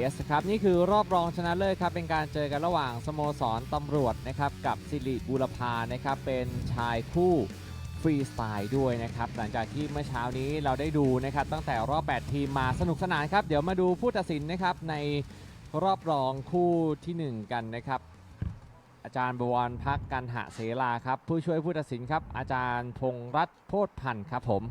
เอสครับนี่คือรอบรองชนะเลิศครับเป็นการเจอกันระหว่างสโมสรตำรวจนะครับกับสิริบูรพานะครับเป็นชายคู่ฟรีสไตล์ด้วยนะครับหลังจากที่เมื่อเช้านี้เราได้ดูนะครับตั้งแต่รอบ 8 ทีมมาสนุกสนานครับ เดี๋ยวมาดูผู้ตัดสินนะครับในรอบรองคู่ทีหนึ่1 กันนะครับ อาจารย์บวรพักกันหะเสลาครับผู้ช่วยผู้ตัดสินครับ อาจารย์พงรัตน์โพธพันธ์ครับผม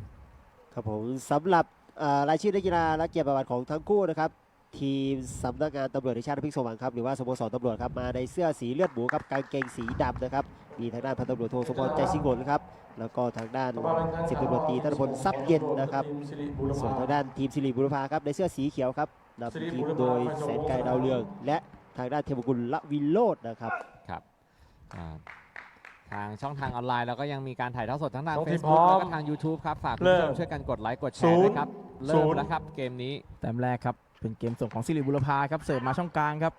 ครับผมสำหรับเอ่อรายชื่อนักกีฬาและเกียรติประวัติของทั้งคู่นะครับ ทีมสำนักงานตำรวจแห่งชาติพิกสว่างครับหรือว่าสโมสรตำรวจครับมาในเสื้อสีเลือดหมูครับกางเกงสีดำนะครับมีทางด้านพันตำรวจโทสมพรใจสิงห์ครับแล้วก็ทางด้านสิบตำรวจตรีธนพลทรัพย์เย็นนะครับส่วนทางด้านทีมสิริบุรพาครับในเสื้อสีเขียวครับนำทีมโดยแสนไกลดาวเรือง และทางด้านเทพกุลละวิโรจน์นะครับครับอ่าทางช่องทางออนไลน์เราก็ยังมีการถ่ายทอดสดทั้งทางช่องที่ Facebook พร้อมแล้วก็ทาง YouTube ครับ ฝากคุณเริ่ผู้ชมมช่วยกันกดไลค์กดแชศูร์นย์ด้วยครับศูเริ่มนย์แล้วครับเกมนี้แต้มแรกครับ เป็นเกมส่งของสิริบุรพาครับเสิร์ฟมาช่องกลางครับ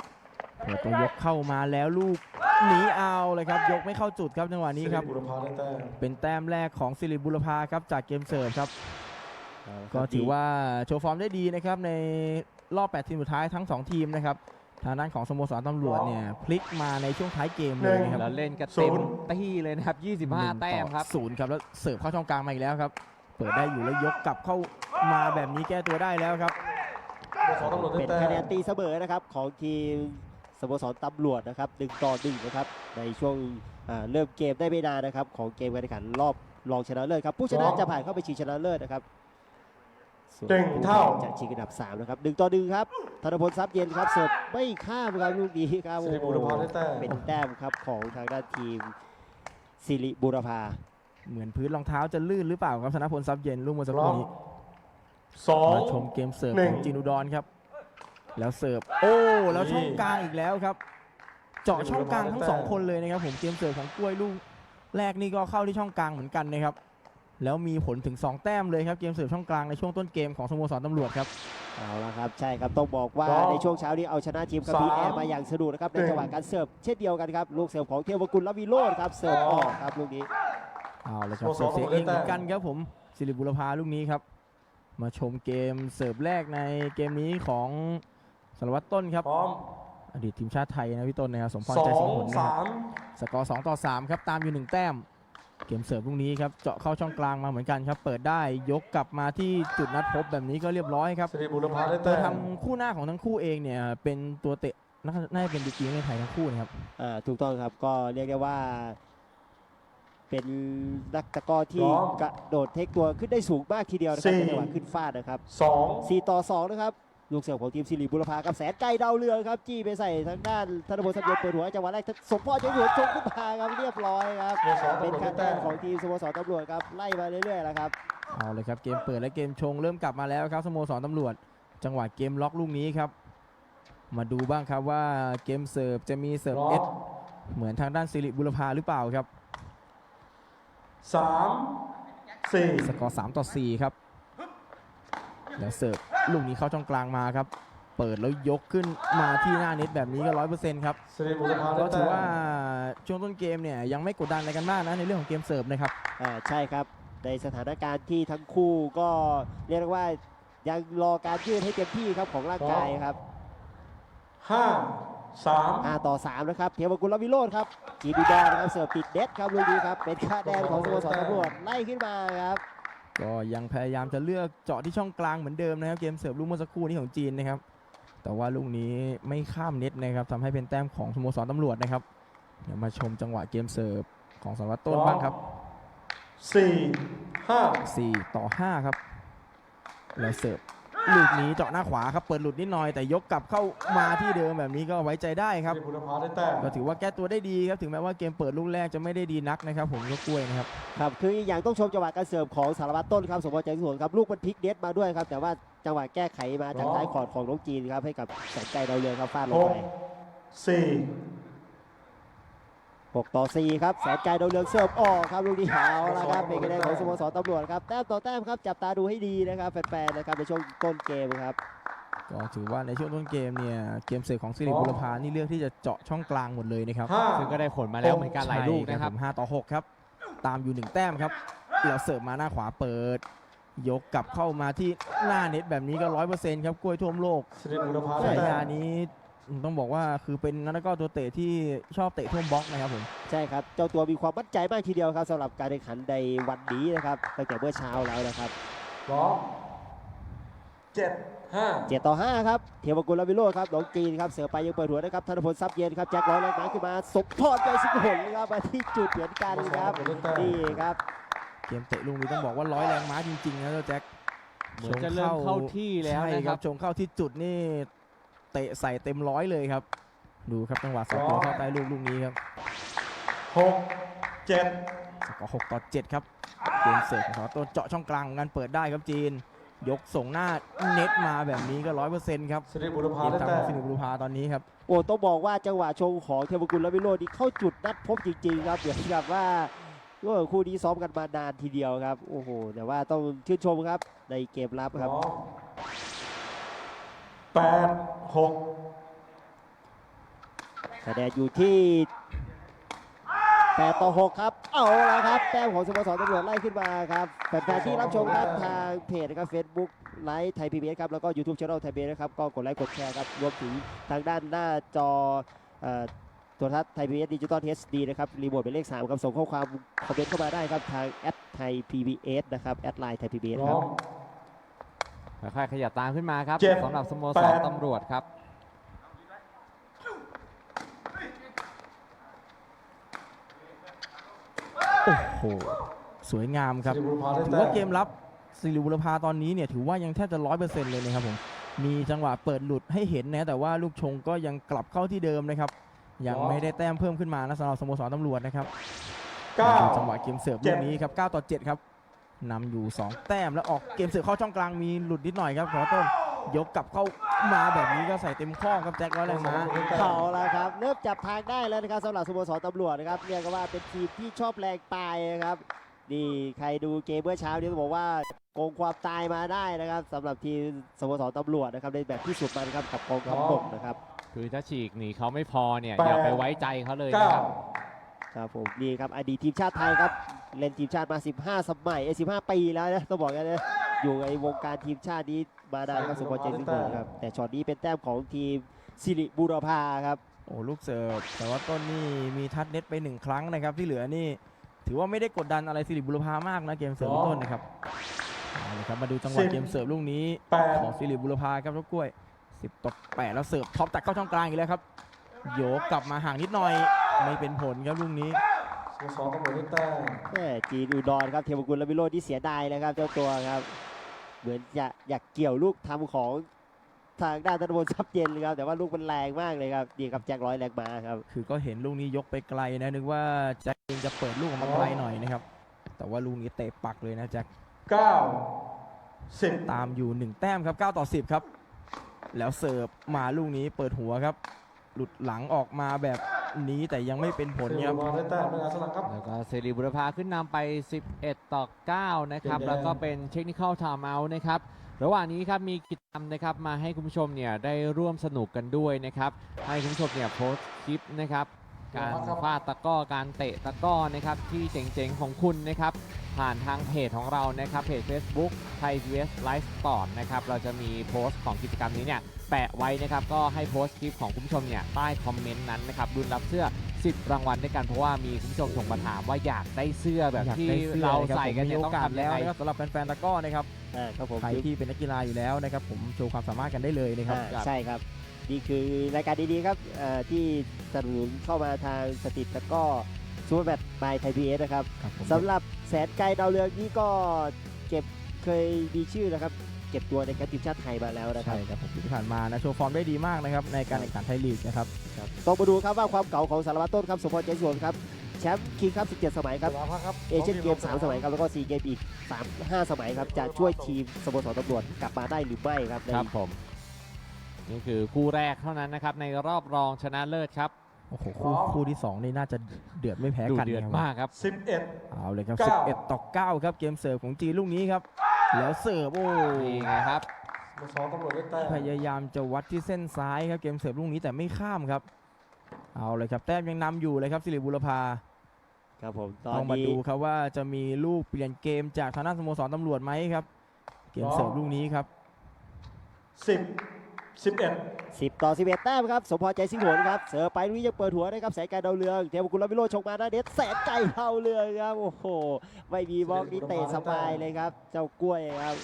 เปิดตัวยกเข้ามาแล้วลูกหนีเอาเลยครับ ยกไม่เข้าจุดครับจังหวะนี้ครับ บุรพาได้แต้มเป็นแต้มแรกของสิริบุรพาครับจากเกมเสิร์ฟครับ ก็ถือว่าโชว์ฟอร์มได้ดีนะครับในรอบ 8 ทีมสุดท้ายทั้ง 2 ทีมนะครับทางด้านของสโมสรตำรวจเนี่ยพลิกมาในช่วงท้ายเกมเลยนะครับแล้วเล่นกันเต็มตี้เลยนะครับ 25 แต้มครับศูนย์ครับแล้วเสิร์ฟเข้าช่องกลางมาอีกแล้วครับ เปิดได้อยู่แล้วยกกลับเข้ามาแบบนี้แก้ตัวได้แล้วครับ สองตำรวจได้เป็นแต้คะแนนมตีเสมอนะครับของทีมสโมสรตำรวจนะครับหนึ่งต่อหนึ่งนะครับในช่วงอ่าเริ่มเกมได้ไม่นานนะครับของเกมการแข่งขันรอบรองชนะเลิศครับผู้ชนะจะผ่านเข้าไปชิงชนะเลิศนะครับส่วนเก่งผู้เท่าแข่งจะชิงอันดับสามนะครับหนึ่งต่อหนึ่งครับธนพลทรัพย์เย็นครับเสิร์ฟไม่ข้ามครับลูกนี้ครับสิริบุรพาได้แต้มเป็นแต้มครับของทางด้านทีมสิริบุรพา เหมือนพื้นรองเท้าจะลื่นหรือเปล่าครับธนพลทรัพย์เย็นลูกเมื่อสักคพร้รู่อมนี้ สอง มาชมเกมเสิร์ฟหนึ่ขง องจินุดรครับ แล้วเสิร์ฟโอ้แล้วช่องนี่กลางอีกแล้วครับ เจาะช่องกลางทั้งสองคนเลยนะครับ ผมเกมเสิร์ฟของกล้วยลูกแรกนี่ก็เข้าที่ช่องกลางเหมือนกันนะครับ แล้วมีผลถึง 2 แต้มเลยครับเกมเสิร์ฟช่องกลางในช่วงต้นเกมของสโมสรตำรวจครับ เอาละครับใช่ครับต้องบอกว่าสองในช่วงเช้านี้เอาชนะทีมกระบี่แอร์มาอย่างสนุกนะครับในหนึ่ง จังหวะการเสิร์ฟเช่นเดียวกันครับลูกเสิร์ฟของเทวกุลลวิโรจน์ครับเสิร์ฟออกครับลูกนี้ เอาเลยครับสโมสเสิรร์ฟเสียเองเหมือนตำรวจได้แต้มกันครับผมสิริบุรพาลูกนี้ครับ มาชมเกมเสิร์ฟแรกในเกมนี้ของสารวัตรต้นครับ พร้อมอดีตทีมชาติไทยนะพี่ต้นนะครับสมพรสอใจสิงงห์ผลนะครับสามสกอร์2ต่อ3ครับตามอยู่1แต้ม เกมเสิร์ฟลูกนี้ครับเจาะเข้าช่องกลางมาเหมือนกันครับ เปิดได้ยกกลับมาที่จุดนัดพบแบบนี้ก็เรียบร้อยครับสิริบุรพาได้ตัแต้วมทำคู่หน้าของทั้งคู่เองเนี่ยเป็นตัวเตะน่าน่าจะเป็นดีกรีในไทยทั้งคู่นะครับ อ่าถูกต้องครับก็เรียกได้ว่า เป็นนักตะกร้อที่กระโดดเทคตัวขึ้นได้สูงมากทีเดียวนะครับในจังหวะขึ้นฟาดนะครับสอง4ต่อ2นะครับลูกเสิร์ฟของทีมสิริบุรพาครับแสนไกลดาวเรืองครับจี้ไปใส่ทางด้านธนพลสัมเย็นเปิดหัวจังหวะแรกสมพรใจหวนชงขึ้นมาครับเรียบร้อยครับ สโมสรเป็นตำรวจคะได้แนแต้นมของทีมสโมสรตำรวจครับไล่มาเรื่อยๆแล้วครับ เอาเลยครับเกมเปิดและเกมชงเริ่มกลับมาแล้วครับสโมสรตำรวจ จังหวะเกมล็อกลูกนี้ครับ มาดูบ้างครับว่าเกมเสิร์ฟจะมีเสิร์ฟพร้อเอมสเหมือนทางด้านสิริบุรพาหรือเปล่าครับ สามสี่สกอร์3ต่อ4ครับ แล้วเสิร์ฟลูกนี้เข้าช่องกลางมาครับ เปิดแล้วยกขึ้นมาที่หน้าเน็ตแบบนี้ก็ร้อยเปอร์เซ็นต์ครับสิริบุรพาได้ก็ถืแต้อมว่าช่วงต้นเกมเนี่ยยังไม่กดดันอะไรกันมากนะในเรื่องของเกมเสิร์ฟนะครับ อ่าใช่ครับ ในสถานการณ์ที่ทั้งคู่ก็เรียกได้ว่ายังรอการยืดให้เต็มที่ครับของร่างกายครับ ห้า สาม5ต่อ 3 นะครับ เทวกุลวิโรธครับจีดีดอนนะครับเสิร์ฟติดเด็ดครับลูกนี้ครับ เป็นคะแนนของสโมสรตำรวจไล่ขึ้นมาครับ ก็ยังพยายามจะเลือกเจาะที่ช่องกลางเหมือนเดิมนะครับ เกมเสิร์ฟลูกเมื่อสักครู่นี้ของจีนนะครับ แต่ว่าลูกนี้ไม่ข้ามเน็ตนะครับทำให้เป็นแต้มของสโมสรตำรวจนะครับ เดี๋ยวมาชมจังหวะเกมเสิร์ฟของสารวัตรต้นบ้างครับสี่ห้า4ต่อ5ครับ แล้วเสิร์ฟ ลูกนี้เจาะหน้าขวาครับเปิดหลุดนิดหน่อยแต่ยกกลับเข้ามาที่เดิมแบบนี้ก็ไว้ใจได้ครับสิริบุรพาได้แต้มก็ถือว่าแก้ตัวได้ดีครับถึงแม้ว่าเกมเปิดลูกแรกจะไม่ได้ดีนักนะครับ ผมก็กล้วยนะครับครับคืออีกอย่างต้องชมจังหวะการเสิร์ฟของสารวัตรต้นครับสมบูรณ์ใจสวนครับลูกมันพลิกเด็ดมาด้วยครับ แต่ว่าจังหวะแก้ไขมาจากท้ายคอร์ดของน้องจีนครับให้กับแสนใจดาวเรืองครับฟาดลหงกไปสี่ 6 ต่อ 4 ครับแสนใจดาวเรืองเสิร์ฟออกครับลูกนี้เอาละครับเป็นคะแนนของสโมสรตำรวจครับแต้มต่อแต้มครับจับตาดูให้ดีนะครับแฟนๆนะครับในช่วงต้นเกมครับก็ถือว่าในช่วงต้นเกมเนี่ยเกมเสิร์ฟของสิริบุรพานี่เลือกที่จะเจาะช่องกลางหมดเลยนะครับห้าซึ่งก็ได้ผลมาแล้วเหมือนกันหลายลูกนะครับใช่ผม5ต่อ 6 ครับ ตามอยู่ 1 แต้มครับแล้วเสิร์ฟมาหน้าขวาเปิด ยกกลับเข้ามาที่หน้าเน็ตแบบนี้ก็ร้อยเปอร์เซ็นต์ครับกล้วยท่วมโลกสิริบุรพาฉาได้แต้ยามนี้ ต้องบอกว่าคือเป็นนักตะกร้อตัวเตะที่ชอบเตะท่วมบล็อกนะครับผมใช่ครับ เจ้าตัวมีความมั่นใจมากทีเดียวครับสำหรับการแข่งขันในวันนี้นะครับตั้งแต่เมื่อเช้าแล้วนะครับพร้อมเจ็ดห้าเจ็ดต่อห้าครับเทวกุลลาวิโรจน์ครับน้องจีนครับเสือไปยังเปิดหัวนะครับธนพลทรัพย์เย็นครับแจ็คร้อยแรงม้าขึ้นมาสมพรใจสิงห์หนครับมาที่จุดเหมือนกันครับสโมสรตำรวจได้แต้มนี่ครับเกมเตะลูกนี้ต้องบอกว่าร้อยแรงม้าจริงๆนะเจ้าแจ็คเหมือนจะเริ่มเข้าที่แล้วใช่นะคครัรับบชงเข้าที่จุดนี่ เตะใส่เต็มร้อยเลยครับ ดูครับจังหวะสองตัวเข้าใต้ลูกลูกนี้ครับหกเจ็ดสกอร์หกต่อเจ็ดครับเกมเสิร์ฟของสตัวเจาะช่องกลางงานเปิดได้ครับจีน ยกส่งหน้าเน็ตมาแบบนี้ก็ร้อยเปอร์เซ็นต์ครับสิริบุรพาเกมได้ทางแต้ของมฟินิบุรุพาตอนนี้ครับ โอ้ต้องบอกว่าจังหวะชงของเทวกุลลาวิโรจน์นี่เข้าจุดนัดพบจริงๆครับเหมือนกับว่าโอ้คู่นี้ซ้อมกันมานานทีเดียวครับ โอ้โหแต่ว่าต้องชื่นชมครับในเกมรับพครับร้อม แปดหกคะแนนอยู่ที่8ต่อ6ครับ เอาละครับ แต้มของสโมสรตำรวจไล่ขึ้นมาครับแฟนๆที่รับชมครับทางเพจนะครับ Facebook ไลฟ์ไทยพีบีครับ แล้วก็ YouTube Channel ไทยพีบีนะครับ ก็กดไลค์กดแชร์ครับ รวมถึงทางด้านหน้าจอเอ่อโทรทัศน์ไทยพีบีเอดิจิตอลเอสดีนะครับ รีโมทเป็นเลข3ครับ ส่งข้อความคอมเมนต์เข้ามาได้ครับ ทางแอดไทยพีบีเอสนะครับ แอดไลน์ไทยพีบีเอสครับ ค่อยๆขยับตามขึ้นมาครับเจ็ดสำหรับสโมแปสรด ตำรวจครับ โอ้โห สวยงามครับ สิริบุรพาได้ถือแต้ว่ามเกมรับสิริบุรพาตอนนี้เนี่ยถือว่ายังแทบจะร้อยเปอร์เซ็นต์เลยนะครับผม มีจังหวะเปิดหลุดให้เห็นนะแต่ว่าลูกชงก็ยังกลับเข้าที่เดิมนะครับ ยังไม่ได้แต้มเพิ่มขึ้นมานะสำหรับสโมสรตำรวจนะครับเก้า จังหวะเกมเสิร์ฟเจ็ลูด กนี้ครับ 9 ต่อ 7 ครับ นำอยู่ 2 แต้มแล้วออกเกมเสิร์ฟเข้าช่องกลางมีหลุดนิดหน่อยครับขอต้นยกกลับเข้ามาแบบนี้ก็ใส่เต็มข้อครับแจ็คร้อยแรงม้าเอาละครับเริ่มจับทางได้แล้วนะครับสำหรับสโมสรตำรวจนะครับเรียกกันว่าเป็นทีมที่ชอบแรงตายนะครับนี่ใครดูเกมเมื่อเช้านี้ต้องบอกว่าโกงความตายมาได้นะครับสำหรับทีมสโมสรตำรวจนะครับในแบบที่สุดมันครับกับกองทัพบกนะครับคือถ้าฉีกหนีเขาไม่พอเนี่ยแปดอย่าไปไว้ใจเขาเลยเก้านะครับครับผมนี่ครับอดีตทีมชาติไทยครับ เล่นทีมชาติมา 15 สมัยเอ้ย15 ปีแล้วนะต้องบอกกันนะอยู่ในวงการทีมชาตินี้มานานครับสมบูรณ์เจนสิงห์ครับแต่ช็อตนี้เป็นแต้มของทีมสิริบุรพาครับโอ้ลูกเสิร์ฟแต่ว่าต้นนี่มีทัดเน็ตไปหนึ่งครั้งนะครับ ที่เหลือนี่ ถือว่าไม่ได้กดดันอะไรสิริบุรพามากนะเกมเสิร์ฟต้นนะครับเอาเลยครับมาดูจังหวะสิบเกมเสิร์ฟลูกนี้แปดของสิริบุรพาครับทุกกล้วย 10ต่อ8แล้วเสิร์ฟท็อปตัดเข้าช่องกลางอีกแล้วครับโยกกลับมาห่างนิดหน่อยไม่เป็นผลครับลูกนี้ สโมสรตำรวจได้แต้มแม่จีนอุดรครับเทวกุลและวิโรจน์ที่เสียดายนะครับ เจ้าตัวครับ เหมือนจะอยากเกี่ยวลูกทำของทางด้านธนบลทรัพย์เย็นเลยครับแต่ว่าลูกมันแรงมากเลยครับดีครับแจ็คร้อยแรงมาครับ คือก็เห็นลูกนี้ยกไปไกลนะนึกว่าแจ็คเองจะเปิดลูกออกมาไกลหน่อยนะครับ แต่ว่าลูกนี้เตะปักเลยนะแจ็คเก้าสิบตามอยู่ 1 แต้มครับ 9 ต่อ 10 ครับ แล้วเสิร์ฟมาลูกนี้เปิดหัวครับ หลุดหลังออกมาแบบนี้แต่ยังไม่เป็นผลสิริครับบุรพาได้แต้มเป็นอาสลังครับ แล้วก็เซรีบุรพาขึ้นนำไป 11 ต่อ 9 นะครับเกมแดงแล้วก็เป็นเทคนิคอลไทม์เอาท์นะครับ ระหว่างนี้ครับมีกิจกรรมนะครับมาให้คุณผู้ชมเนี่ยได้ร่วมสนุกกันด้วยนะครับ ให้คุณผู้ชมเนี่ยโพสต์คลิปนะครับ การฟาดตะกร้อ การเตะตะกร้อนะครับที่เจ๋งๆของคุณนะครับ ผ่านทางเพจของเรานะครับเพจ Facebook ไทย VS Live Sport นะครับเราจะมีโพสต์ของกิจกรรมนี้เนี่ยแปะไว้นะครับก็ให้โพสต์คลิปของคุณผู้ชมเนี่ยใต้คอมเมนต์นั้นนะครับรุนรับเสื้อ 10 รางวัลด้วยกันเพราะว่ามีคุณผู้ชมส่งมาถามว่าอยากได้เสื้อแบบอยากที่ได้สื้อเราะคบใส่กันผมเนี่มียโอต้องกาสทำยัแล้งวไงนะครับสำหรับแฟนๆตะกร้อนะครับอ่าครับผมใครที่เป็นนักกีฬาอยู่แล้วนะครับผมโชว์ความสามารถกันได้เลยนะครับอ่าใช่ครับนี่คือรายการดีๆครับเอ่อที่สนับสนุนเข้ามาทางสติตแล้วก็ ซูเปอร์แมตช์บายไทยพีเอสนะครับครับผมสำหรับแสนไกลดาวเรืองนี่ก็เก็บเคยมีชื่อนะครับ เก็บตัวในแคมป์ทีมชาติไทยมาแล้วนะครัใช่บครับผมที่ผ่านมานะโชว์ฟอร์มได้ดีมากนะครับในการแข่งขันไทยลีกนะครับ ต้องมาดูครับว่าความเก่าของสารวัตรต้นครับสมพรใจสวนครับแชมป์คิงครับ17 สมัยครับสลาพักครับเอเชียนเกม3สมัยครับแล้วก็ซีเกมอีก3 5 สมัยครับจะช่วยทีมสโมสรตำรวจกลับมาได้หรือไม่ครับใน ครับผม นี่คือคู่แรกเท่านั้นนะครับ ในรอบรองชนะเลิศครับ โอ้โหคู่คู่ที่ 2 นี่น่าจะเดือดไม่แพ้ดูกันเดือดนะครับมากครับสิบเอ็ดเอาเลยครับ เก้า 11 ต่อ 9 ครับเกมเสิร์ฟของจีนลูกนี้ครับ แล้วเสิร์ฟโอ้นี่ไงครับ สโมสรตำรวจได้แต้มพยายามจะวัดที่เส้นซ้ายครับเกมเสิร์ฟลูกนี้แต่ไม่ข้ามครับ เอาเลยครับแต้มยังนำอยู่เลยครับสิริบุรพาครับผมตอต้นองมานี้ดูครับว่าจะมีลูกเปลี่ยนเกมจากทางด้านสโมสรตำรวจไหมครับ เกมเสิร์ฟลูกนี้ครับสิบ สิบเอ็ด10 ต่อ 11 แต้มครับ สมพรใจสิงห์หนครับ เสิร์ฟไปลูกนี้ยังเปิดหัวนะครับ แสนไกลดาวเรืองเทวกุลวิโรจน์ชงมาหน้าเด็ดแสนไกลดาวเรืองครับ โอ้โห ไม่มีบล็อกนี่เตะสบายเลยครับ เจ้ากล้วยครับ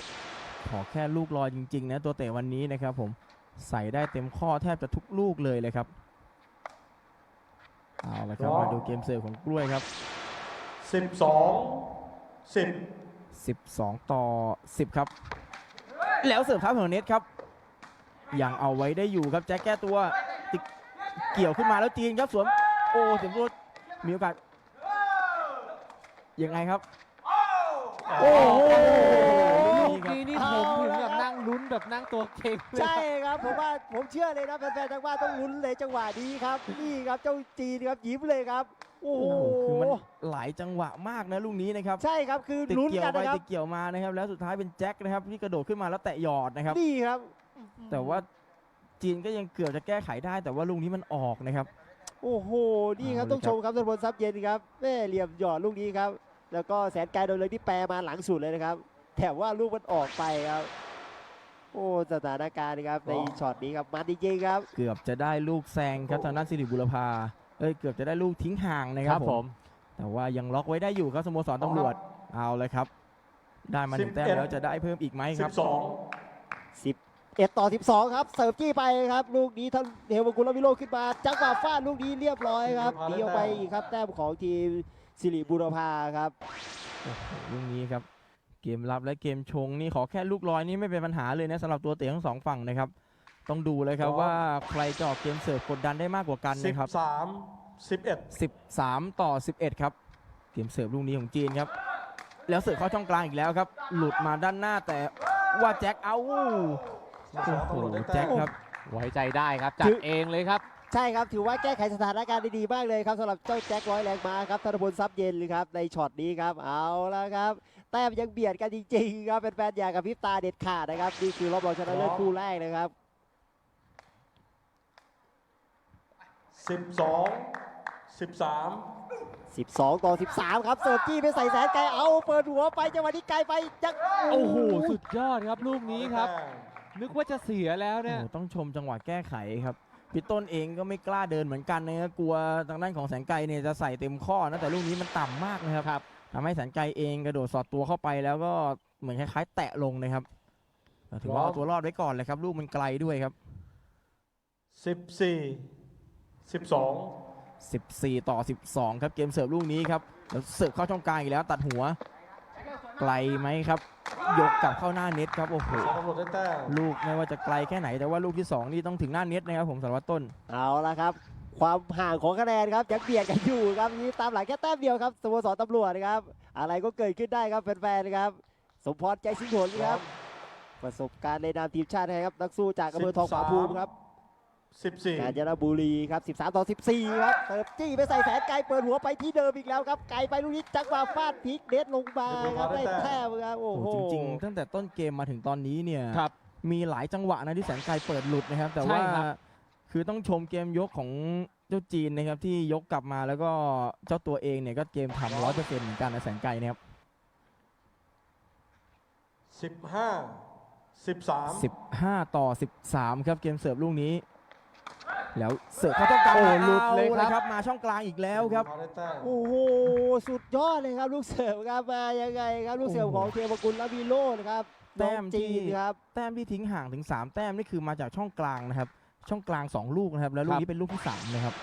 ขอแค่ลูกลอยจริง ๆ นะ ตัวเตะวันนี้นะครับผม ใส่ได้เต็มข้อแทบจะทุกลูกเลยเลยครับ เอาละครับ มาดูเกมเสิร์ฟของกล้วยครับ สิบสองสิบ12 ต่อ 10 ครับ แล้วเสิร์ฟครับของเน็ตครับ ยังเอาไว้ได้อยู่ครับแจ็คแก้ตัวติดเกี่ยวขึ้นมาแล้วจีนครับสวมโอ้เสียงตัวมีโอกาสยังไงครับ โอ้โหลูกนี่ครับนี้นี่ผมถึงกับนั่งลุ้นแบบนั่งตัวเก่งเลยใช่ครับผมว่าผมเชื่อเลยนะแฟนๆทางบ้านต้องลุ้นเลยจังหวะนี้ครับ นี่ครับเจ้าจีนครับยิ้มเลยครับ โอ้โหโอ้โหคือมันหลายจังหวะมากนะลูกนี้นะครับ ใช่ครับคือติดลุ้นเกี่ยกัวนไปนะครับติดเกี่ยวมานะครับ แล้วสุดท้ายเป็นแจ็คนะครับที่กระโดดขึ้นมาแล้วแตะหยอดนะครับนี่ครับ แต่ว่าจีนก็ยังเกือบจะแก้ไขได้ แต่ว่าลูกนี้มันออกนะครับ โอ้โห นี่ครับ เอาเลยต้องชมครับธนพลทรัพย์เย็นครับแม่เหลี่ยมหยอดลูกนี้ครับ แล้วก็แสนไกลโดยเลยที่แปรมาหลังสุดเลยนะครับแต่ว่าลูกมันออกไปครับ โอ้สถานการณ์นะครับในช็อตนี้ครับมันจริงๆครับ เกือบจะได้ลูกแซงครับทางด้านสิริบุรพาเอ้ยเกือบจะได้ลูกทิ้งห่างนะคครัรับบผผมมแต่ว่ายังล็อกไว้ได้อยู่ครับสโมสรตำรวจเอาเลยครับ ได้มาหนึ่งแต้มแล้วจะได้เพิ่มอีกไหมคสิรับ บสอง 11ต่อ 12 ครับเสิร์ฟจี้ไปครับ ลูกนี้ท่านเทวกุลวิโรจน์ขึ้นมาจังหวะฟาดลูกนี้เรียบร้อยครับหนีออกไปอีกครับแต้มของทีมสิริบุรพาครับโอ้โหลูกนี้ครับ เกมรับและเกมชงนี่ขอแค่ลูกลอยนี่ไม่เป็นปัญหาเลยนะสำหรับตัวเตะทั้งสองฝั่งนะครับ ต้องดูเลยครับว่าใครจะออกเกมเสิร์ฟกดดันได้มากกว่ากันสิบนะครับสามสิบเอ็ด13 ต่อ 11 ครับ เกมเสิร์ฟลูกนี้ของจีนครับ แล้วเสิร์ฟเข้าช่องกลางอีกแล้วครับ หลุดมาด้านหน้าแต่ว่าแจ็คเอาส โมโอ้สรโหตำรวจได้แจ็แต้คมครับไว้ใจได้ครับจัดเองเลยครับ ใช่ครับถือว่าแก้ไขสถานการณ์ได้ดีมากเลยครับสำหรับเจ้าแจ็คร้อยแรงม้าครับธนพลทรัพย์เย็นเลยครับในช็อตนี้ครับเอาแล้วครับ แต้มยังเบียดกันจริงๆครับเป็นแฟนๆอยากกับพริบตาเด็ดขาดนะครับนี่คือรอบรองชนะเลิศคู่แรกนะครับสิบสองสิบสาม12 ต่อ 13 ครับ เสิร์ฟจี้ไปใส่แสนไกลเอาเปิดหัวไปจังหวะนี้ไกลไปจังโอ้โห สุดยอดครับ ลูกนี้ครับได้แต้ม นึกว่าจะเสียแล้วเนี่ย โอ้โหต้องชมจังหวะแก้ไขครับพี่ต้นเองก็ไม่กล้าเดินเหมือนกันนะครับกลัวทางด้านของแสนไกลเนี่ยจะใส่เต็มข้อนะแต่ลูกนี้มันต่ำมากนะครับครับ ทำให้แสนไกลเองกระโดดสอดตัวเข้าไปแล้วก็เหมือนคล้ายๆ แตะลงนะครับแต่ถือว่าเอาตัวรอดไว้ก่อนเลยครับ ลูกมันไกลด้วยครับ สิบสี่สิบสอง14 ต่อ 12 ครับเกมเสิร์ฟลูกนี้ครับแล้วเสิร์ฟเข้าช่องกลางอีกแล้วตัดหัว ไกลไหมครับ ยกกลับเข้าหน้าเน็ตครับโอ้โหสองตำรวจได้แต้มลูกไม่ว่าจะไกลแค่ไหนแต่ว่าลูกที่สองนี่ต้องถึงหน้าเน็ตนะครับผมสารวัตรต้น เอาละครับ ความห่างของคะแนนครับยังเบียดกันอยู่ครับนี่ตามหลังแค่แต้มเดียวครับสโมสรตำรวจนะครับ อะไรก็เกิดขึ้นได้ครับแฟนๆครับ สมพรใจสิงห์หนครับ ประสบการณ์ในนามทีมชาติไทยครับ นักสู้จากอำเภอทองผาภูมิครับ สิบสี่กาญจนบุรีครับ 13 ต่อ 14 ครับเติบจี้ไปใส่แสนไกลเปิดหัวไปที่เดิมอีกแล้วครับ ไกลไปลูกนี้จังหวะฟาดพลิกเด็ดลงมาครับได้แต้มครับโอ้โอ้โหโหจริงๆ ตั้งแต่ต้นเกมมาถึงตอนนี้เนี่ย ครับ มีหลายจังหวะนะที่แสนไกลเปิดหลุดนะครับ แต่ว่าใช่ครับ คือต้องชมเกมยกของเจ้าจีนนะครับที่ยกกลับมาแล้วก็เจ้าตัวเองเนี่ยก็เกมทำร้อยเปอร์เซ็นต์เหมือนกันนะแสนไกลนะครับสิบห้าสิบสาม15 ต่อ 13 ครับเกมเสิร์ฟลูกนี้ แล้วเสิร์ฟเข้าช่องกลางโอ้มาหลุดเลยครับ อาครับ มาช่องกลางอีกแล้วครับได้แต้มโอ้โห สุดยอดเลยครับ ลูกเสิร์ฟครับมายังไงครับลูกเสิร์ฟของเทวกุลและวีโรจน์ครับแต้น้องมที่จีนครับ แต้มที่ทิ้งห่างถึง 3 แต้มนี่คือมาจากช่องกลางนะครับ ช่องกลาง 2 ลูกนะครับ แล้วลูกนี้เป็นลูกที่3นะครับ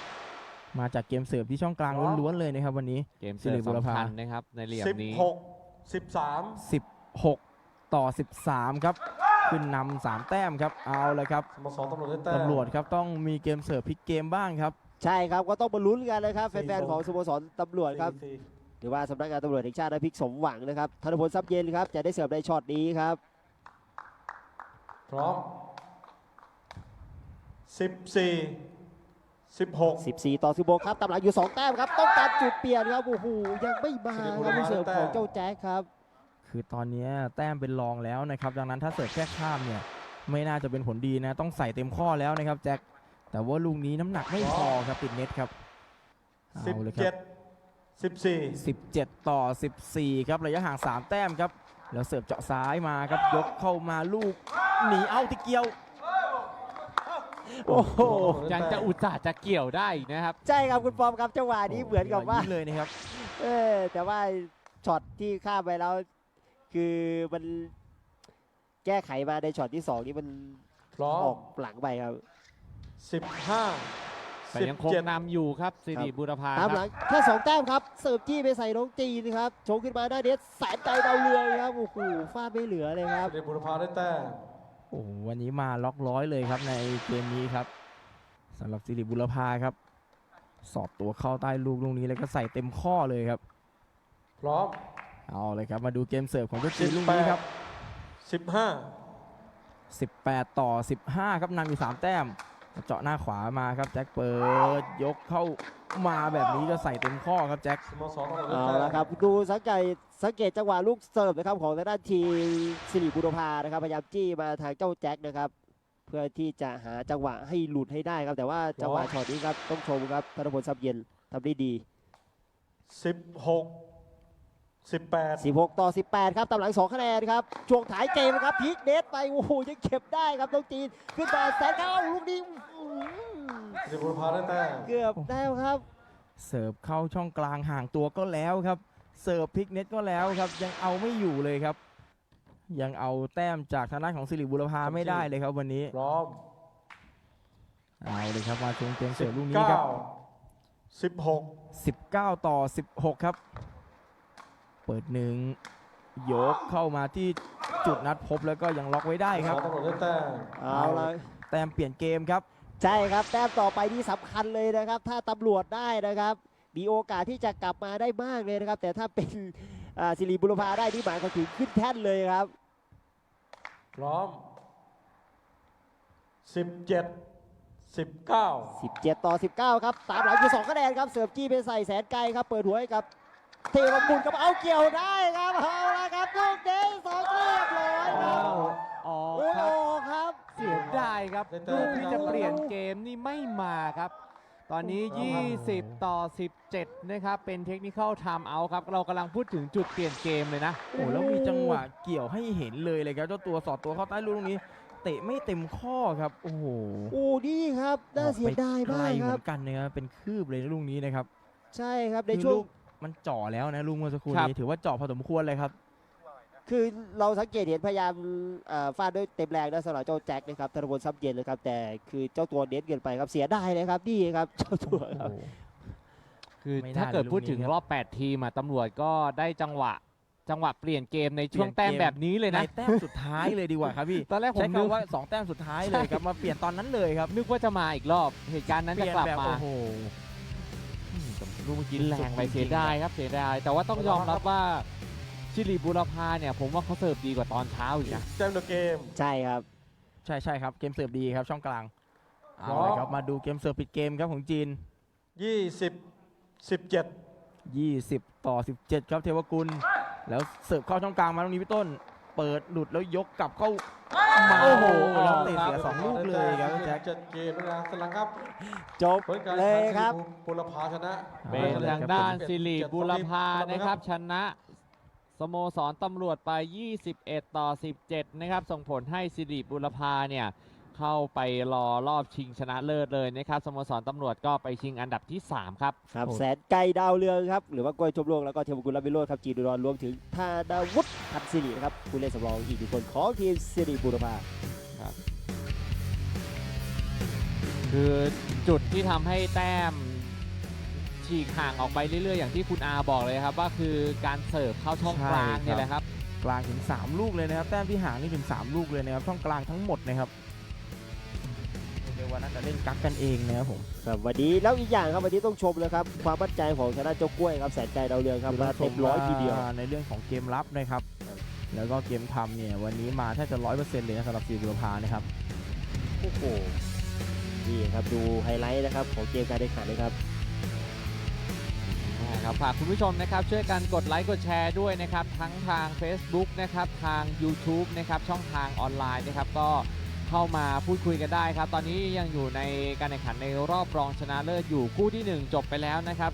มาจากเกมเสิร์ฟที่ช่องกลางล้วนๆเลยนะครับวันนี้ เกมเสิร์ฟสิริบุรพา สำคัญนะครับ ในเหลี่ยมสิบนี้หกสิบสาม16ต่อ 13 ครับ ขึ้นนำสามแต้มครับเอาเลยครับสโมสรตำรวจได้แต้มตำรวจครับต้องมีเกมเสิร์ฟพลิกเกมบ้างครับ ใช่ครับก็ต้องมาลุ้นกันนะครับสี่แฟนสองๆของสโมสรตำรวจครับสี่หรือว่าสำนักงานตำรวจแห่งชาติได้พลิกสมหวังนะครับธนพลทรัพย์เย็นครับจะได้เสิร์ฟในช็อตนี้ครับ พร้อมสิบสี่สิบหก 14 ต่อ16ครับตำหลังอยู่ 2 แต้มครับ ต้องการจุดเปลี่ยนครับโอ้โหยังไม่มาครับลูกเสิร์ฟของเจ้าแจ็คครับ คือตอนนี้แต้มเป็นรองแล้วนะครับ ดังนั้นถ้าเสิร์ฟแค่ข้ามเนี่ยไม่น่าจะเป็นผลดีนะ ต้องใส่เต็มข้อแล้วนะครับแจ็คแต่ว่าลูกนี้น้ำหนักไม่พอครับติดเน็ตครับสิบเอาเลยคเจ็รัดสิบสี่บ17ต่อ14ครับระยะห่าง3แต้มครับ แล้วเสิร์ฟเจาะซ้ายมาครับยกเข้ามาลูกหนีเอาติเกียวโอ้โหยังจะอุตส่าห์จะเกี่ยวได้อีกนะครับ ใช่ครับคุณปอมครับจังหวะนี้เหมือนกับว่าย่งเลยนะครับ เออแต่ว่าช็อตที่ข้ามไปแล้ว คือมันแก้ไขมาในช็อตที่สองนี่มันพร้ออมอกหลังไปครับ สิบห้าแต่สิบยังคงเจ็ดนำอยู่ครับสิริครับบุรพาตามคหลัรับงแค่สองแต้มครับเสิร์ฟจี้ไปใส่น้องจีนครับโชว์ขึ้นมาหน้าเน็ตแสนใจดาวเรืองครับโอ้โหฟาดไม่เหลือเลยครับสิริบุรพาได้แต้มโอ้โหวันนี้มาล็อกร้อยเลยครับในเกมนี้ครับสำหรับสิริบุรพาครับ สอบตัวเข้าใต้ลูกลูกนี้แล้วก็ใส่เต็มข้อเลยครับ พร้อม เอาเลยครับมาดูเกมเสิร์ฟของเจ้าจีสินบลูกแปนี้ดครับ สิบห้า18 ต่อ 15 ครับนำอยู่ 3 แต้ม เจาะหน้าขวามาครับแจ็คเปิดยกเข้ามาแบบนี้ก็ใส่เต็มข้อครับแจ็คสโมสรตำรวจได้เอาแต้มละครับดูสังเกตสังเกตจังหวะลูกเสิร์ฟนะครับของทางด้านทีมสิริบุรพานะครับพยายามจี้มาทางเจ้าแจ็คนะครับ เพื่อที่จะหาจังหวะให้หลุดให้ได้ครับ แต่ว่าจังหวะช็อตนี้ครับต้องชมครับธนพลซับเย็นทำได้ดี สิบหก สิบแปด16 ต่อ 18 ครับตามหลัง 2 คะแนนครับ ช่วงท้ายเกมครับพลิกเน็ตไป โอ้โหยังเก็บได้ครับน้องจีน ขึ้นมาแสนเข้าลูกนี้อื้อหือสิริบุรพาได้แต้มเกือบแล้วครับ เสิร์ฟเข้าช่องกลางห่างตัวก็แล้วครับ เสิร์ฟพลิกเน็ตก็แล้วครับ ยังเอาไม่อยู่เลยครับ ยังเอาแต้มจากทางด้านของสิริบุรพาไม่ได้เลยครับวันนี้พร้อมเอาเลยครับมาชมเกมสิเสิร์บฟลูกนี้เก้าครับสิบหก19 ต่อ 16 ครับเปิดหนึ่งยกเข้ามาที่จุดนัดพบแล้วก็ยังล็อกไว้ได้ครับตำรวจได้แต้มเอาละแต้มเปลี่ยนเกมครับ ใช่ครับแต้มต่อไปที่สำคัญเลยนะครับ ถ้าตำรวจได้นะครับ มีโอกาสที่จะกลับมาได้มากเลยนะครับ แต่ถ้าเป็นอ่าสิริบุรพาได้ที่หมายความถึงขึ้นแท่นเลยครับ พร้อมสิบเจ็ดสิบเก้า17 ต่อ 19 ครับตามหลังคือ2คะแนนครับเสิร์ฟจี้ไปใส่แสนไกลครับ เปิดหัวให้กับ เทวบุญครับเอาเกี่ยวได้ครับเอาละครับลูกนี้สองเรียบร้อยครับออกโอ้ครับ ครับ เสียดายครับได้แต้ลูมกที่จะเปลี่ยนเกมนี่ไม่มาครับ ตอนนี้ 20 ต่อ 17 นะครับ เป็นเทคนิคอลไทม์เอาท์ครับ เรากำลังพูดถึงจุดเปลี่ยนเกมเลยนะ โอ้แล้วมีจังหวะเกี่ยวให้เห็นเลยเลยครับเจ้าตัวสอดตัวเข้าใต้ลูกนี้ เตะไม่เต็มข้อครับโอ้โหโอ้นี่ครับน่าเสียดายออกไปไกลมากเหคมืรัอบนกันนะครับเป็นคืบเลยนะลูกนี้นะครับ ใช่ครับในคือช่วงลูก มันจ่อแล้วนะลูกเมื่อสักครู่ครับ นี้ถือว่าจ่อพอสมควรเลยครับ คือเราสังเกตเห็นพยายามเอ่อฟาดด้วยเต็มแรงนะสำหรับเจ้าแจ็คนะครับธนพลซับเย็นเลยครับ แต่คือเจ้าตัวเน้นเกินไปครับเสียดายเลยครับนี่ครับเจ้าตัวครับโอ้โหคือไม่น่าถ้าเกิดเลยพูดถึงลูกนี้ครับรอบ 8 ทีมอะตำรวจก็ได้จังหวะ จังหวะเปลี่ยนเกมในช่วงเปลี่ยนเกมแต้มแบบนี้เลยในนะ แต้มสุดท้ายเลยดีกว่าครับพี่ ตอนแรกผมใช้นึกคำว่า2แต้มสุดท้ายเลยครับมาเปลี่ยนตอนนั้นเลยครับนึกว่าจะมาอีกรอบ เหตุการณ์นั้นเปจะลี่ยนกลับแบบมาโอ้โหอืมแต่ ลูกเมื่อกี้กินแรงไปเสียดายครับเสียดาย แต่ว่าต้องยอมรับว่าชิลีบุรพาเนี่ยผมว่าเขาเสิร์ฟดีกว่าตอนเช้าอีกนะแต้มเดอะเกม ใช่ครับ ใช่ใช่ครับเกมเสิร์ฟดีครับช่องกลางพร้เอาอมเลยครับมาดูเกมเสิร์ฟปิดเกมครับของจีนยี่สิบสิบเจ็ด20 ต่อ 17 ครับเทวกุล แล้วเสิร์ฟเข้าช่องกลางมาตรงนี้พี่ต้น เปิดหลุดแล้วยกกลับเข้ามาโอ้โหแล้วเตะเสียสองลูกเลยครับแจ็ค เจ็ดเกมนะสลังครับจบผลการเลแข่ยงคขัรันบสิริบุรพาชนะเป็นเอาเลยทางครับด้านผมสิริบุรพานะครับชนะสโมสรตำรวจไป 21 ต่อ 17 นะครับ ส่งผลให้สิริบุรพาเนี่ย เข้าไปรอรอบชิงชนะเลิศเลยนะครับสโมสรตำรวจก็ไปชิงอันดับที่ 3 ครับครับโอ้แสนไกลดาวเรืองครับ หรือว่ากล้วยชมโลกแล้วก็เทวกุลรับวิโรจน์ครับจีนอุดรรวมถึงธาดาวุฒิพันธ์สิรินะครับผู้เล่นสำรองอีกหนึ่งคนของทีมสิริบุรพาคือจุดที่ทำให้แต้มฉีกห่างออกไปเรื่อยๆ อย่างที่คุณอาบอกเลยครับว่าคือการเสิร์ฟเข้าช่องกลางใช่ครับเนี่ยแหละครับกลางถึง 3 ลูกเลยนะครับ แต้มที่ห่างนี่ถึง 3 ลูกเลยนะครับช่องกลางทั้งหมดนะครับเรียกว่าน่าจะเล่นกักกันเองนะครับผม ครับวันนี้แล้วอีกอย่างครับวันนี้ต้องชมนะครับความมั่นใจของชนะเจ้ากล้วยครับแสนไกลดาวเรืองครับมาเต็มร้อยทีเดียวาในเรื่องของเกมรับนะครับ แล้วก็เกมทำเนี่ยวันนี้มาแทบจะร้อยเปอร์เซ็นต์เลยนะสำหรับสีบุรพานะครับโอ้โหนี่ครับดูไฮไลท์นะครับของเกมการแข่งขันนะครับนะครับฝากคุณผู้ชมนะครับช่วยกันกดไลค์กดแชร์ด้วยนะครับ ทั้งทาง Facebook นะครับทาง YouTube นะครับช่องทางออนไลน์นะครับก็ เข้ามาพูดคุยกันได้ครับ ตอนนี้ยังอยู่ในการแข่งขันในรอบรองชนะเลิศอยู่คู่ที่ 1 จบไปแล้วนะครับ